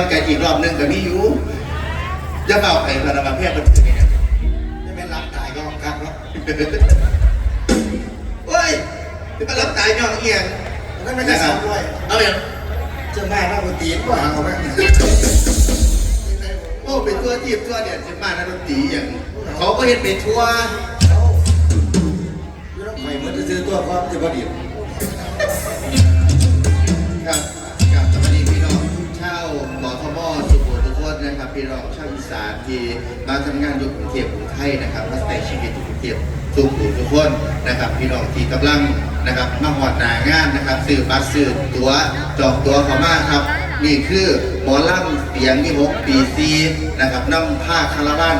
อนกันอีกรอบหนึงก็มีอยู่จะเป่าไข่พนักงานแพทย์มันถึงเนี่ยไม่เป็นรับตายก็กักแล้วโอ้ยที่มันรับตายย่องเอียงแล้วไม่ได้สองด้วยเอาอย่างเจ้าแม่น่าบุตรีก็หาเขาไหมโอ้เป็นตัวทีบตัวเดียดจะมานักดนตรีอย่างเขาก็เห็นเป็นทัวร์ยูน้องไข่เหมือนจะซื้อตัวความจะบดี มาทำงานอยู่กรุงเทพกรุงไทยนะครับมาใส่ชีวิตอยู่กรุงเทพทุกผู้ทุกคนนะครับพี่น้องที่กำลังนะครับมาหอดหนางานนะครับซื้อบัตรซื้อตัวจองตัวเขามาครับ นี่คือหมอลำเสียงที่หกปีซีนะครับนำผ้าคาราบาน